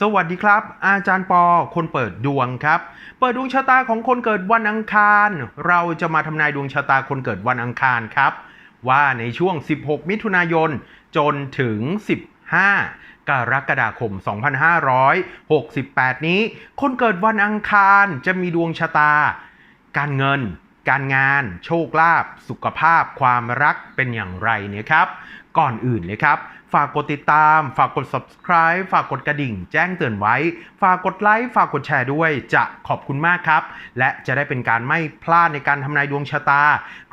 สวัสดีครับ อาจารย์ปอคนเปิดดวงครับ เปิดดวงชะตาของคนเกิดวันอังคาร เราจะมาทำนายดวงชะตาคนเกิดวันอังคารครับ ว่าในช่วง 16 มิถุนายน จนถึง 15 กรกฎาคม 2568 นี้ คนเกิดวันอังคารจะมีดวงชะตา การเงิน การงาน โชคลาภสุขภาพ ความรักเป็นอย่างไรเนี่ยครับ ก่อนอื่นเลยครับ ฝากกดติดตาม ฝากกด subscribe ฝากกดกระดิ่ง แจ้งเตือนไว้ ฝากกดไลค์ ฝากกดแชร์ด้วย จะขอบคุณมากครับ และจะได้เป็นการไม่พลาดในการทำนายดวงชะตา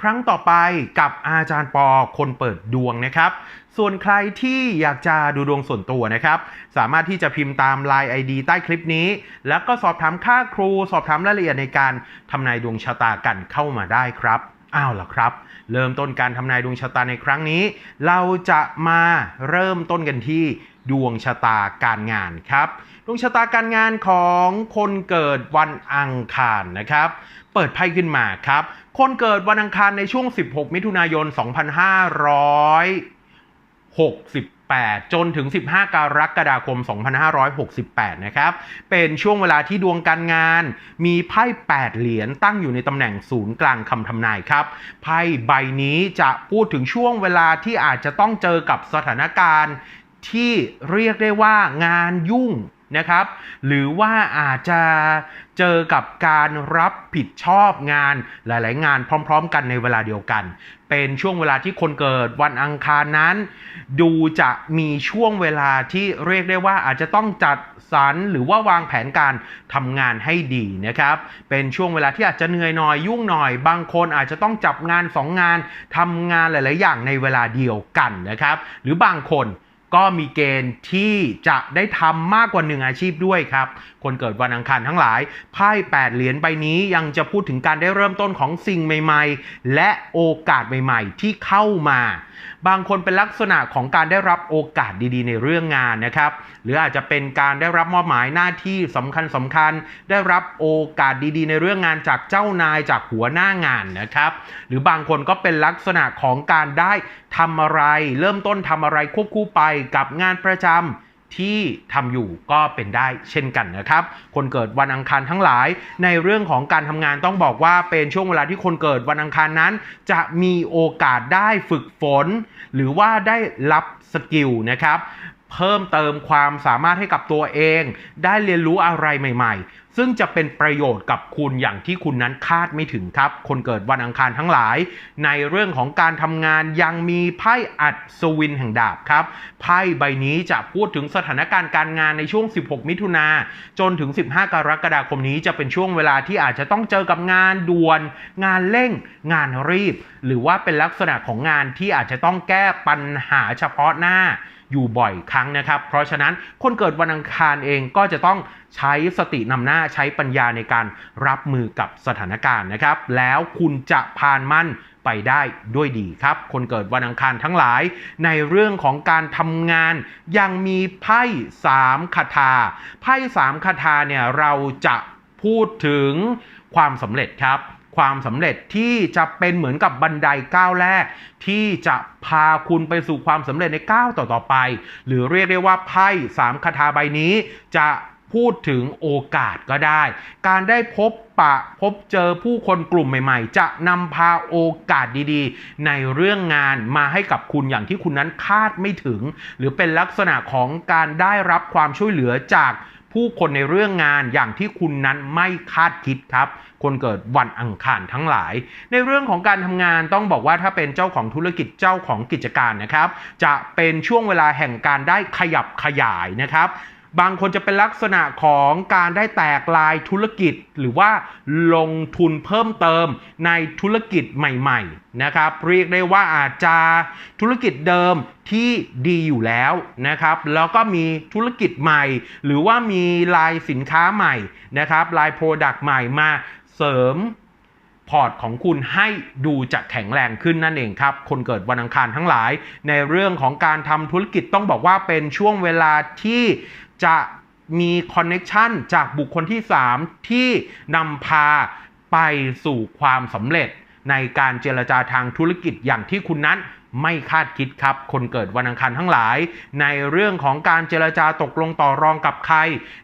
ครั้งต่อไปกับอาจารย์ปอคนเปิดดวงนะครับ ส่วนใครที่อยากจะดูดวงส่วนตัวนะครับ สามารถที่จะพิมพ์ตาม Line ID ใต้คลิปนี้ แล้วก็สอบถามค่าครู สอบถามรายละเอียดในการทำนายดวงชะตากันเข้ามาได้ครับ อ้าวล่ะครับ เริ่มต้นการทำนายดวงชะตาในครั้งนี้ เราจะมาเริ่มต้นกันที่ดวงชะตาการงานครับ ดวงชะตาการงานของคนเกิดวันอังคารนะครับ เปิดไพ่ขึ้นมาครับ คนเกิดวันอังคารในช่วง 16 มิถุนายน 2560 2568จนถึง 15 กรกฎาคม 2568 นะครับ เป็นช่วงเวลาที่ดวงการงาน มีไพ่ 8 เหรียญตั้งอยู่ในตำแหน่งศูนย์กลางคำทำนายครับ ไพ่ใบนี้จะพูดถึงช่วงเวลาที่อาจจะต้องเจอกับสถานการณ์ที่เรียกได้ว่างานยุ่ง นะครับ หรือว่าอาจจะเจอกับการรับผิดชอบงานหลาย ๆ งานพร้อม ๆ กันในเวลาเดียวกัน เป็นช่วงเวลาที่คนเกิดวันอังคารนั้น ดูจะมีช่วงเวลาที่เรียกได้ว่าอาจจะต้องจัดสรรหรือว่าวางแผนการทำงานให้ดีนะครับ เป็นช่วงเวลาที่อาจจะเหนื่อยหน่อยยุ่งหน่อย บางคนอาจจะต้องจับงานสองงานทำงานหลาย ๆ อย่างในเวลาเดียวกันนะครับ หรือบางคน ก็มีเกณฑ์ที่จะได้ทำมากกว่าหนึ่งอาชีพด้วยครับ คนเกิดวันอังคารทั้งหลาย ไพ่แปดเหรียญใบนี้ยังจะพูดถึงการได้เริ่มต้นของสิ่งใหม่ ๆ และโอกาสใหม่ๆ ที่เข้ามา บางคนเป็นลักษณะของการได้รับโอกาสดีๆ ในเรื่องงานนะครับ หรืออาจจะเป็นการได้รับมอบหมายหน้าที่สำคัญสำคัญๆได้รับโอกาสดีๆ ในเรื่องงานจากเจ้านายจากหัวหน้างานนะครับ หรือบางคนก็เป็นลักษณะของการได้ทำอะไร เริ่มต้นทำอะไรควบคู่ไปกับงานประจำที่ทำอยู่ก็เป็นได้เช่นกันนะครับ คนเกิดวันอังคารทั้งหลาย ในเรื่องของการทำงานต้องบอกว่าเป็นช่วงเวลาที่คนเกิดวันอังคารนั้น จะมีโอกาสได้ฝึกฝน หรือว่าได้รับสกิลนะครับ เพิ่มเติมความสามารถให้กับตัวเอง ได้เรียนรู้อะไรใหม่ๆ ซึ่งจะเป็นประโยชน์กับคุณอย่างที่คุณนั้นคาดไม่ถึงครับ คนเกิดวันอังคารทั้งหลาย ในเรื่องของการทำงานยังมีไพ่อัศวินแห่งดาบครับ ไพ่ใบนี้จะพูดถึงสถานการณ์การงานในช่วง 16 มิถุนาจนถึง 15 กรกฎาคมนี้จะเป็นช่วงเวลาที่อาจจะต้องเจอกับงานด่วน งานเร่ง งานรีบ หรือว่าเป็นลักษณะของงานที่อาจจะต้องแก้ปัญหาเฉพาะหน้า อยู่บ่อยครั้งนะครับ เพราะฉะนั้นคนเกิดวันอังคารเองก็จะต้องใช้สตินำหน้าใช้ปัญญาในการรับมือกับสถานการณ์นะครับ แล้วคุณจะผ่านมันไปได้ด้วยดีครับ คนเกิดวันอังคารทั้งหลาย ในเรื่องของการทำงานยังมีไพ่สามคาถาไพ่สามคาถาเนี่ยเราจะพูดถึงความสำเร็จครับ ความสำเร็จที่จะเป็นเหมือนกับบันไดก้าวแรก ที่จะพาคุณไปสู่ความสำเร็จในก้าวต่อๆไป หรือเรียกได้ว่าไพ่สามคาถาใบนี้จะพูดถึงโอกาสก็ได้ การได้พบปะพบเจอผู้คนกลุ่มใหม่ ๆ จะนำพาโอกาสดีๆ ในเรื่องงานมาให้กับคุณอย่างที่คุณนั้นคาดไม่ถึง หรือเป็นลักษณะของการได้รับความช่วยเหลือจาก ผู้คนในเรื่องงานอย่างที่คุณนั้นไม่คาดคิดครับ คนเกิดวันอังคารทั้งหลาย ในเรื่องของการทำงานต้องบอกว่าถ้าเป็นเจ้าของธุรกิจเจ้าของกิจการนะครับ จะเป็นช่วงเวลาแห่งการได้ขยับขยายนะครับ บางคนจะเป็นลักษณะของการได้แตกลายธุรกิจ หรือว่าลงทุนเพิ่มเติมในธุรกิจใหม่ๆนะครับเรียกได้ว่าอาจจะธุรกิจเดิมที่ดีอยู่แล้วนะครับ แล้วก็มีธุรกิจใหม่ หรือว่ามีลายสินค้าใหม่นะครับลายโปรดักต์ใหม่มาเสริม พอร์ตของคุณให้ดูจะแข็งแรงขึ้นนั่นเองครับ คนเกิดวันอังคารทั้งหลาย ในเรื่องของการทำธุรกิจต้องบอกว่าเป็นช่วงเวลาที่จะมีคอนเน็ชันจากบุคคลที่ 3 ที่นำพาไปสู่ความสำเร็จในการเจรจาทางธุรกิจอย่างที่คุณนั้น ไม่คาดคิดครับ คนเกิดวันอังคารทั้งหลาย ในเรื่องของการเจรจาตกลงต่อรองกับใคร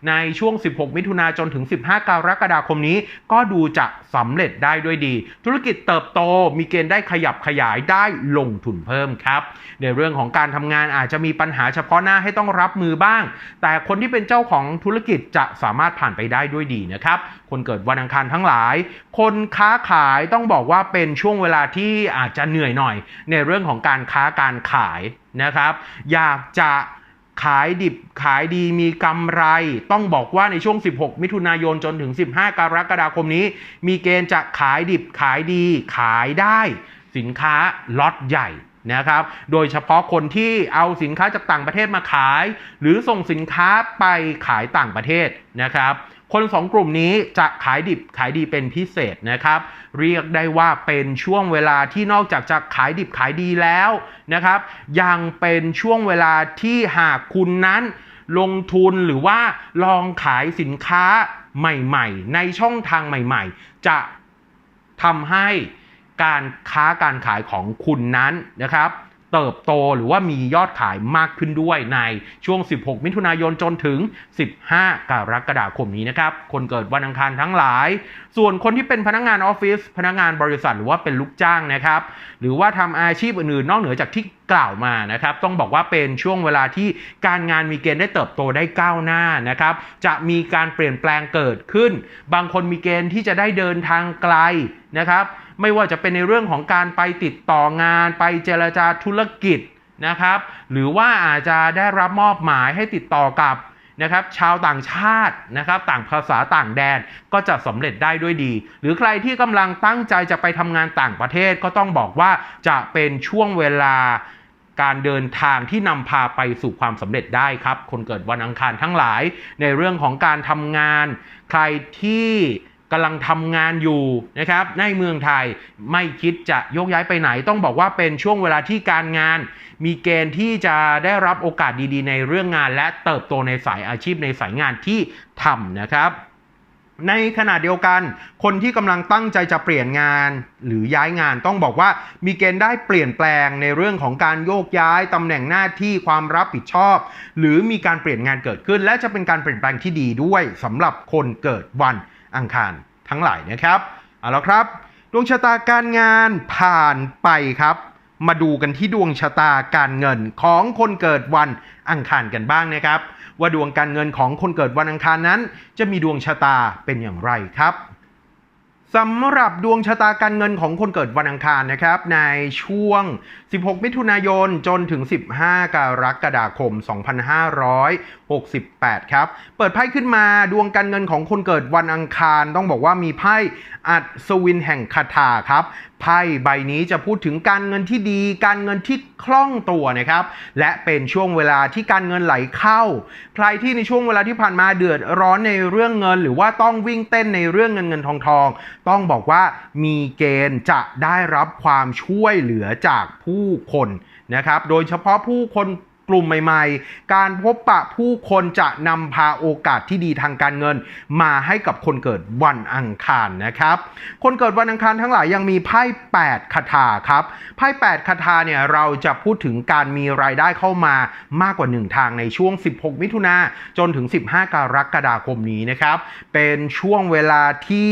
ในช่วง 16 มิถุนาจนถึง 15 กรกฎาคมนี้ ก็ดูจะสำเร็จได้ด้วยดี ธุรกิจเติบโตมีเกณฑ์ได้ขยับขยายได้ลงทุนเพิ่มครับ ในเรื่องของการทำงานอาจจะมีปัญหาเฉพาะหน้าให้ต้องรับมือบ้าง แต่คนที่เป็นเจ้าของธุรกิจจะสามารถผ่านไปได้ด้วยดีนะครับ คนเกิดวันอังคารทั้งหลาย คนค้าขายต้องบอกว่าเป็นช่วงเวลาที่อาจจะเหนื่อยหน่อย ในเรื่องของการค้าการขายนะครับ อยากจะขายดิบขายดีมีกำไร ต้องบอกว่าในช่วง 16 มิถุนายนจนถึง 15 กรกฎาคมนี้ มีเกณฑ์จะขายดิบขายดีขายได้สินค้าล็อตใหญ่นะครับ โดยเฉพาะคนที่เอาสินค้าจากต่างประเทศมาขาย หรือส่งสินค้าไปขายต่างประเทศนะครับ คนสองกลุ่มนี้จะขายดิบขายดีเป็นพิเศษนะครับ เรียกได้ว่าเป็นช่วงเวลาที่นอกจากจะขายดิบขายดีแล้วนะครับ ยังเป็นช่วงเวลาที่หากคุณนั้นลงทุนหรือว่าลองขายสินค้าใหม่ๆ ในช่องทางใหม่ๆ จะทำให้การค้าการขายของคุณนั้นนะครับ เติบโตหรือว่ามียอดขายมากขึ้นด้วยในช่วง 16 มิถุนายนจนถึง 15 กรกฎาคมนี้นะครับ คนเกิดวันอังคารทั้งหลาย ส่วนคนที่เป็นพนักงานออฟฟิศพนักงานบริษัทหรือว่าเป็นลูกจ้างนะครับ หรือว่าทำอาชีพอื่นๆ นอกเหนือจากที่กล่าวมานะครับ ต้องบอกว่าเป็นช่วงเวลาที่การงานมีเกณฑ์ได้เติบโตได้ก้าวหน้านะครับ จะมีการเปลี่ยนแปลงเกิดขึ้น บางคนมีเกณฑ์ที่จะได้เดินทางไกลนะครับ ไม่ว่าจะเป็นในเรื่องของการไปติดต่องานไปเจรจาธุรกิจนะครับ หรือว่าอาจจะได้รับมอบหมายให้ติดต่อกับนะครับชาวต่างชาตินะครับต่างภาษาต่างแดนก็จะสำเร็จได้ด้วยดี หรือใครที่กำลังตั้งใจจะไปทำงานต่างประเทศก็ต้องบอกว่าจะเป็นช่วงเวลาการเดินทางที่นำพาไปสู่ความสำเร็จได้ครับ คนเกิดวันอังคารทั้งหลายในเรื่องของการทำงาน ใครที่ กำลังทำงานอยู่นะครับในเมืองไทยไม่คิดจะยกย้ายไปไหน ต้องบอกว่าเป็นช่วงเวลาที่การงาน มีเกณฑ์ที่จะได้รับโอกาสดีๆ ในเรื่องงาน และเติบโตในสายอาชีพในสายงานที่ทำนะครับในขณะเดียวกัน คนที่กำลังตั้งใจจะเปลี่ยนงานหรือย้ายงานต้องบอกว่ามีเกณฑ์ได้เปลี่ยนแปลงในเรื่องของการโยกย้ายตำแหน่งหน้าที่ความรับผิดชอบ หรือมีการเปลี่ยนงานเกิดขึ้น และจะเป็นการเปลี่ยนแปลงที่ดีด้วยสำหรับคนเกิดวัน อังคารทั้งหลายนะครับเอาละครับ ดวงชะตาการงานผ่านไปครับ มาดูกันที่ดวงชะตาการเงินของคนเกิดวันอังคารกันบ้างนะครับ ว่าดวงการเงินของคนเกิดวันอังคารนั้น จะมีดวงชะตาเป็นอย่างไรครับสำหรับดวงชะตาการเงินของคนเกิดวันอังคารนะครับ ในช่วง 16 มิถุนายนจนถึง 15 กรกฎาคม68 ครับ เปิดไพ่ขึ้นมาดวงการเงินของคนเกิดวันอังคาร ต้องบอกว่ามีไพ่อัศวินแห่งคาถาครับ ไพ่ใบนี้จะพูดถึงการเงินที่ดี การเงินที่คล่องตัวนะครับ และเป็นช่วงเวลาที่การเงินไหลเข้า ใครที่ในช่วงเวลาที่ผ่านมาเดือดร้อนในเรื่องเงิน หรือว่าต้องวิ่งเต้นในเรื่องเงินเงินทองทอง ต้องบอกว่ามีเกณฑ์จะได้รับความช่วยเหลือจากผู้คนนะครับ โดยเฉพาะผู้คน กลุ่มใหม่ๆ การพบปะผู้คนจะนำพาโอกาสที่ดีทางการเงิน มาให้กับคนเกิดวันอังคารนะครับ คนเกิดวันอังคารทั้งหลายยังมีไพ่8คาถาครับ ไพ่8คาถาเนี่ยเราจะพูดถึงการมีรายได้เข้ามามากกว่า 1 ทางในช่วง 16 มิถุนาจนถึง 15 กรกฎาคมนี้นะครับ เป็นช่วงเวลาที่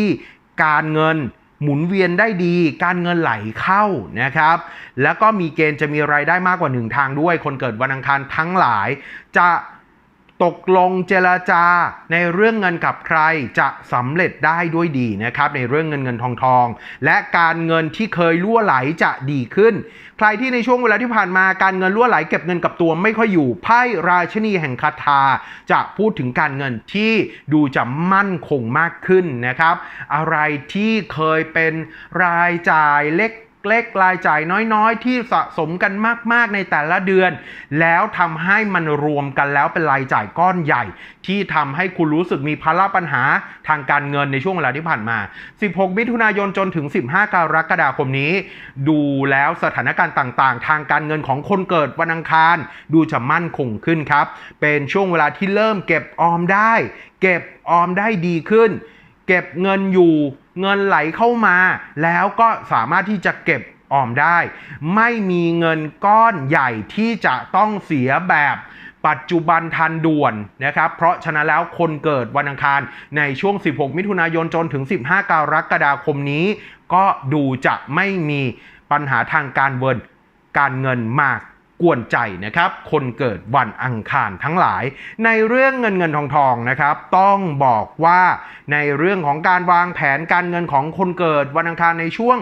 การเงิน หมุนเวียนได้ดี การเงินไหลเข้านะครับ แล้วก็มีเกณฑ์จะมีรายได้มากกว่าหนึ่งทางด้วย คนเกิดวันอังคารทั้งหลายจะ ตกลงเจรจาในเรื่องเงินกับใครจะสำเร็จได้ด้วยดีนะครับในเรื่องเงินเงินทองทอง และการเงินที่เคยล่วไหลจะดีขึ้น ใครที่ในช่วงเวลาที่ผ่านมาการเงินล่วไหลเก็บเงินกับตัวไม่ค่อยอยู่ไพ่ราชนีแห่งคาถาจะพูดถึงการเงินที่ดูจะมั่นคงมากขึ้นนะครับ อะไรที่เคยเป็นรายจ่ายเล็ก เล็กรายจ่ายน้อยๆ ที่สะสมกันมากๆในแต่ละเดือน แล้วทำให้มันรวมกันแล้วเป็นรายจ่ายก้อนใหญ่ ที่ทำให้คุณรู้สึกมีภาระปัญหาทางการเงินในช่วงเวลาที่ผ่านมา 16 มิถุนายนจนถึง 15 กรกฎาคมนี้ ดูแล้วสถานการณ์ต่างๆ ทางการเงินของคนเกิดวันอังคาร ดูจะมั่นคงขึ้นครับ เป็นช่วงเวลาที่เริ่มเก็บออมได้ เก็บออมได้ดีขึ้น เก็บเงินอยู่ เงินไหลเข้ามา แล้วก็สามารถที่จะเก็บออมได้ ไม่มีเงินก้อนใหญ่ที่จะต้องเสียแบบปัจจุบันทันด่วนนะครับ เพราะฉะนั้นแล้วคนเกิดวันอังคารในช่วง 16 มิถุนายนจนถึง 15 กรกฎาคมนี้ ก็ดูจะไม่มีปัญหาทางการเงินการเงินมาก กวนใจนะครับ คนเกิดวันอังคารทั้งหลาย ในเรื่องเงินเงินทองทองนะครับ ต้องบอกว่าในเรื่องของการวางแผนการเงินของคนเกิดวันอังคารในช่วง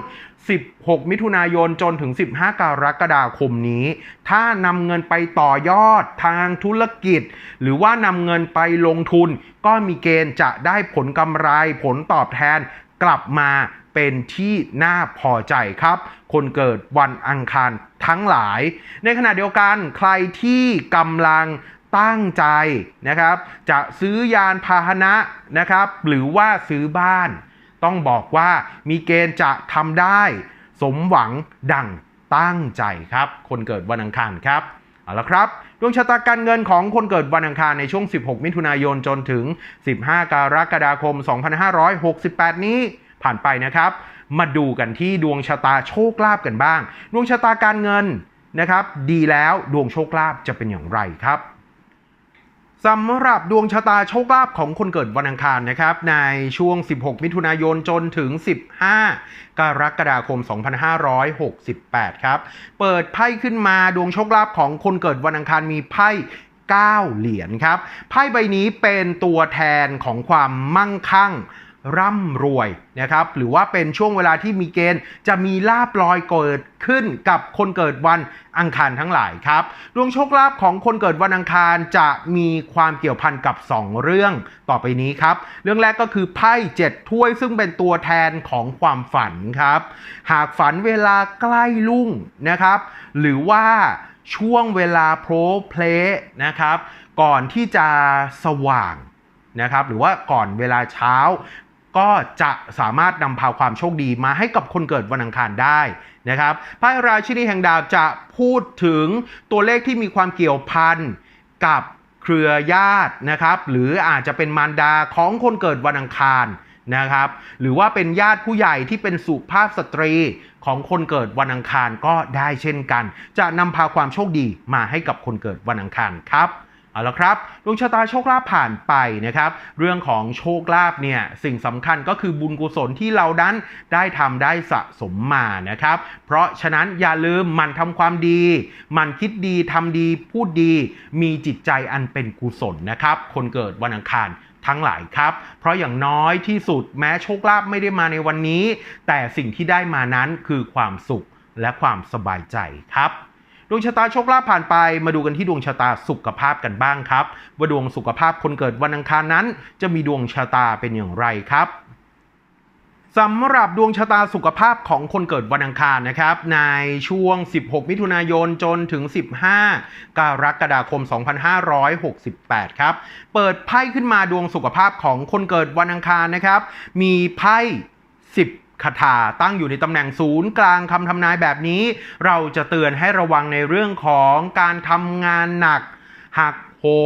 16 มิถุนายนจนถึง 15 กรกฎาคมนี้ ถ้านำเงินไปต่อยอดทางธุรกิจ หรือว่านำเงินไปลงทุน ก็มีเกณฑ์จะได้ผลกำไรผลตอบแทนกลับมา เป็นที่น่าพอใจครับ คนเกิดวันอังคารทั้งหลาย ในขณะเดียวกันใครที่กำลังตั้งใจนะครับ จะซื้อยานพาหนะนะครับ หรือว่าซื้อบ้าน ต้องบอกว่ามีเกณฑ์จะทำได้ สมหวังดังตั้งใจครับ คนเกิดวันอังคารครับเอาละครับดวงชะตาการเงินของคนเกิดวันอังคารในช่วง 16 มิถุนายนจนถึง 15 กรกฎาคม 2568 นี้ ผ่านไปนะครับ มาดูกันที่ดวงชะตาโชคลาภกันบ้าง ดวงชะตาการเงินนะครับ ดีแล้วดวงโชคลาภจะเป็นอย่างไรครับสำหรับดวงชะตาโชคลาภของคนเกิดวันอังคารนะครับ ในช่วง 16 มิถุนายนจนถึง 15 กรกฎาคม 2568 ครับ เปิดไพ่ขึ้นมาดวงโชคลาภของคนเกิดวันอังคารมีไพ่9เหรียญครับ ไพ่ใบนี้เป็นตัวแทนของความมั่งคั่ง ร่ำรวยนะครับหรือว่าเป็นช่วงเวลาที่มีเกณฑ์ จะมีลาบลอยเกิดขึ้นกับคนเกิดวันอังคารทั้งหลายครับดวงโชคลาภของคนเกิดวันอังคารจะมีความเกี่ยวพันกับ 2 เรื่องต่อไปนี้ครับ เรื่องแรกก็คือไพ่เจ็ดถ้วยซึ่งเป็นตัวแทนของความฝันครับ หากฝันเวลาใกล้ลุ่งนะครับ หรือว่าช่วงเวลาโพรเพลนะครับ ก่อนที่จะสว่างนะครับหรือว่าก่อนเวลาเช้า ก็จะสามารถนำพาความโชคดีมาให้กับคนเกิดวันอังคารได้นะครับไพ่ราชินีแห่งดาบจะพูดถึงตัวเลขที่มีความเกี่ยวพันกับเครือญาตินะครับ หรืออาจจะเป็นมารดาของคนเกิดวันอังคารนะครับ หรือว่าเป็นญาติผู้ใหญ่ที่เป็นสุภาพสตรีของคนเกิดวันอังคารก็ได้เช่นกัน จะนำพาความโชคดีมาให้กับคนเกิดวันอังคารครับ เอาละครับดวงชะตาโชคลาภผ่านไปนะครับ เรื่องของโชคลาภเนี่ยสิ่งสำคัญก็คือบุญกุศลที่เรานั้นได้ทำได้สะสมมานะครับ เพราะฉะนั้นอย่าลืมมันทำความดี มันคิดดีทำดีพูดดี มีจิตใจอันเป็นกุศลนะครับ คนเกิดวันอังคารทั้งหลายครับ เพราะอย่างน้อยที่สุดแม้โชคลาภไม่ได้มาในวันนี้ แต่สิ่งที่ได้มานั้นคือความสุขและความสบายใจครับ วงชะตาโชคลาภผ่านไป มาดูกันที่ดวงชะตาสุขภาพกันบ้างครับ ว่าดวงสุขภาพคนเกิดวันอังคารนั้น จะมีดวงชะตาเป็นอย่างไรครับสำหรับดวงชะตาสุขภาพของคนเกิดวันอังคารนะครับ ในช่วง 16 มิถุนายนจนถึง 15 กรกฎาคม 2568 ครับ เปิดไพ่ขึ้นมาดวงสุขภาพของคนเกิดวันอังคารนะครับ มีไพ่10 คาถาตั้งอยู่ในตำแหน่งศูนย์กลางคำทำนายแบบนี้ เราจะเตือนให้ระวังในเรื่องของการทำงานหนักหัก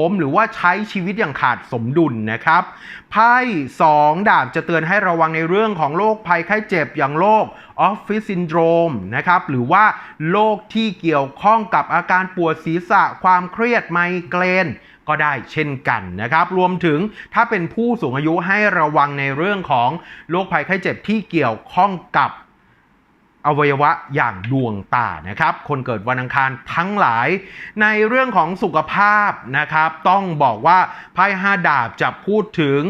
มหรือว่าใช้ชีวิตอย่างขาดสมดุลนะครับ ไพ่สองดาบจะเตือนให้ระวังในเรื่องของโรคภัยไข้เจ็บอย่างโรคออฟฟิศซินโดรมนะครับ หรือว่าโรคที่เกี่ยวข้องกับอาการปวดศีรษะความเครียดไมเกรนก็ได้เช่นกันนะครับ รวมถึงถ้าเป็นผู้สูงอายุให้ระวังในเรื่องของโรคภัยไข้เจ็บที่เกี่ยวข้องกับ อวัยวะอย่างดวงตานะครับ คนเกิดวันอังคารทั้งหลาย ในเรื่องของสุขภาพนะครับ ต้องบอกว่าไพ่ห้าดาบจะพูดถึง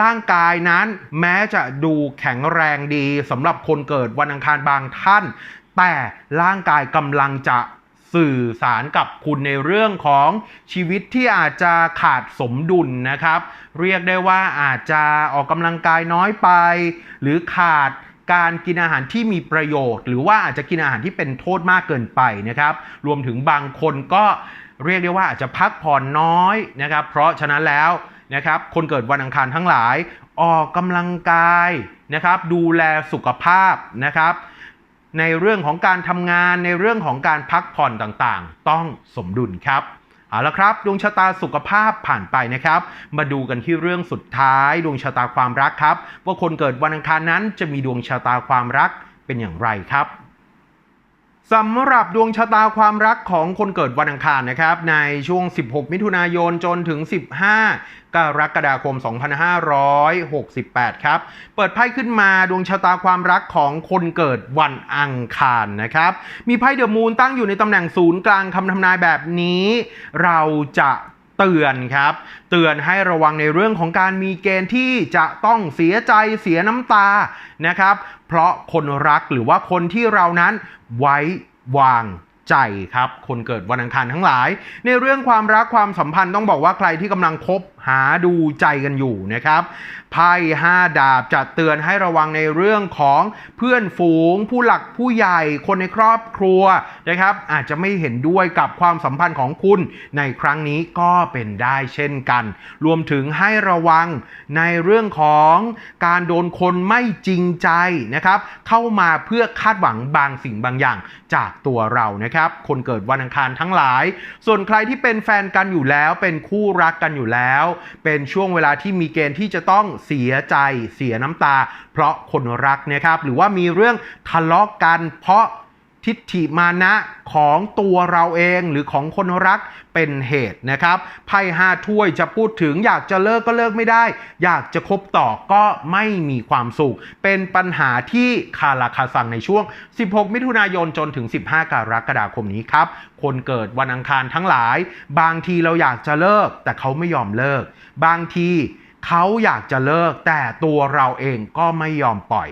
ร่างกายนั้น แม้จะดูแข็งแรงดีสำหรับคนเกิดวันอังคารบางท่าน แต่ร่างกายกำลังจะสื่อสารกับคุณในเรื่องของชีวิตที่อาจจะขาดสมดุลนะครับ เรียกได้ว่าอาจจะออกกำลังกายน้อยไป หรือขาด การกินอาหารที่มีประโยชน์ หรือว่าอาจจะกินอาหารที่เป็นโทษมากเกินไปนะครับ รวมถึงบางคนก็เรียกได้ว่าอาจจะพักผ่อนน้อยนะครับ เพราะฉะนั้นแล้วนะครับ คนเกิดวันอังคารทั้งหลาย ออกกำลังกายนะครับ ดูแลสุขภาพนะครับ ในเรื่องของการทำงานในเรื่องของการพักผ่อนต่างๆ ต้องสมดุลครับ เอาละครับ ดวงชะตาสุขภาพผ่านไปนะครับ มาดูกันที่เรื่องสุดท้าย ดวงชะตาความรักครับ ว่าคนเกิดวันอังคารนั้นจะมีดวงชะตาความรักเป็นอย่างไรครับ สำหรับดวงชะตาความรักของคนเกิดวันอังคารนะครับ ในช่วง 16 มิถุนายนจนถึง 15 กรกฎาคม 2568 ครับ เปิดไพ่ขึ้นมาดวงชะตาความรักของคนเกิดวันอังคารนะครับ มีไพ่เดอะมูนตั้งอยู่ในตำแหน่งศูนย์กลางคำทำนายแบบนี้ เราจะ เตือนครับ เตือนให้ระวังในเรื่องของการมีเกณฑ์ที่จะต้องเสียใจเสียน้ำตานะครับ เพราะคนรักหรือว่าคนที่เรานั้นไว้วางใจครับ คนเกิดวันอังคารทั้งหลาย ในเรื่องความรักความสัมพันธ์ต้องบอกว่าใครที่กำลังคบ หาดูใจกันอยู่นะครับไพ่ห้าดาบจะเตือนให้ระวังในเรื่องของเพื่อนฝูง ผู้หลักผู้ใหญ่คนในครอบครัวนะครับ อาจจะไม่เห็นด้วยกับความสัมพันธ์ของคุณในครั้งนี้ก็เป็นได้เช่นกัน รวมถึงให้ระวังในเรื่องของการโดนคนไม่จริงใจนะครับ เข้ามาเพื่อคาดหวังบางสิ่งบางอย่างจากตัวเรานะครับ คนเกิดวันอังคารทั้งหลาย ส่วนใครที่เป็นแฟนกันอยู่แล้วเป็นคู่รักกันอยู่แล้วเป็นช่วงเวลาที่มีเกณฑ์ที่จะต้องเสียใจเสียน้ำตา เพราะคนรักนะครับหรือว่ามีเรื่องทะเลาะกันเพราะ ทิฏฐิมานะของตัวเราเองหรือของคนรักเป็นเหตุนะครับไพ่ห้าถ้วยจะพูดถึงอยากจะเลิกก็เลิกไม่ได้ อยากจะคบต่อก็ไม่มีความสุข เป็นปัญหาที่คาราคาซังในช่วง 16 มิถุนายนจนถึง 15 กรกฎาคมนี้ครับ คนเกิดวันอังคารทั้งหลาย บางทีเราอยากจะเลิก แต่เขาไม่ยอมเลิก บางทีเขาอยากจะเลิก แต่ตัวเราเองก็ไม่ยอมปล่อย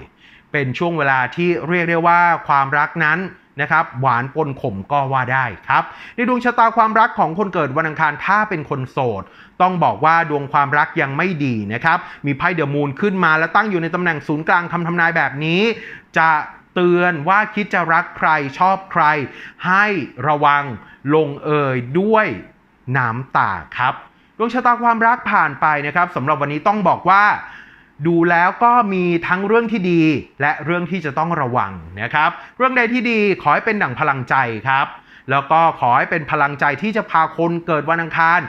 เป็นช่วงเวลาที่เรียกได้ว่าความรักนั้น นะครับหวานปนขมก็ว่าได้ครับ ในดวงชะตาความรักของคนเกิดวันอังคารถ้าเป็นคนโสด ต้องบอกว่าดวงความรักยังไม่ดีนะครับ มีไพ่เดอะมูนขึ้นมาและตั้งอยู่ในตำแหน่งศูนย์กลางคำทำนายแบบนี้ จะเตือนว่าคิดจะรักใครชอบใคร ให้ระวังลงเอยด้วยน้ำตาครับ ดวงชะตาความรักผ่านไปนะครับสำหรับวันนี้ต้องบอกว่า ดูแล้วก็มีทั้งเรื่องที่ดี และเรื่องที่จะต้องระวังนะครับ เรื่องใดที่ดีขอให้เป็นดั่งพลังใจครับ แล้วก็ขอให้เป็นพลังใจที่จะพาคนเกิดวันอังคาร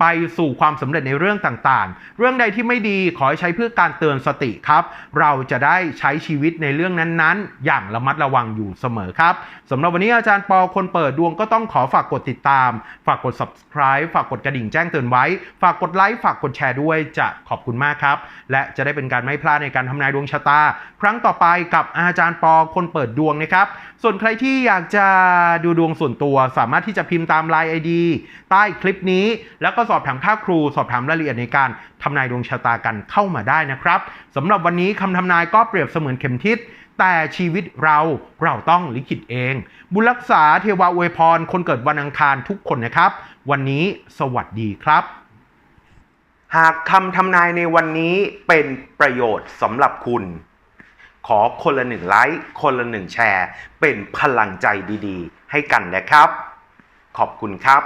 ไปสู่ความสำเร็จในเรื่องต่างๆ เรื่องใดที่ไม่ดีขอให้ใช้เพื่อการเตือนสติครับ เราจะได้ใช้ชีวิตในเรื่องนั้นๆ อย่างระมัดระวังอยู่เสมอครับสำหรับวันนี้อาจารย์ปอคนเปิดดวงก็ต้องขอฝากกดติดตาม ฝากกด subscribe ฝากกดกระดิ่งแจ้งเตือนไว้ ฝากกดไลค์ฝากกดแชร์ด้วยจะขอบคุณมากครับ และจะได้เป็นการไม่พลาดในการทำนายดวงชะตา ครั้งต่อไปกับอาจารย์ปอคนเปิดดวงนะครับ ส่วนใครที่อยากจะดูดวงส่วนตัวสามารถที่จะพิมพ์ตาม Line ID ใต้คลิปนี้ แล้วก็สอบถามค่าครู สอบถามรายละเอียดในการทำนายดวงชะตากันเข้ามาได้นะครับสำหรับวันนี้คำทำนายก็เปรียบเสมือนเข็มทิศแต่ชีวิตเราเราต้องลิขิตเอง บุญรักษาเทวาอวยพร คนเกิดวันอังคารทุกคนนะครับ วันนี้สวัสดีครับ หากคำทำนายในวันนี้เป็นประโยชน์สำหรับคุณ ขอคนละหนึ่งไลค์คนละหนึ่งแชร์ เป็นพลังใจดีๆ ให้กันนะครับ ขอบคุณครับ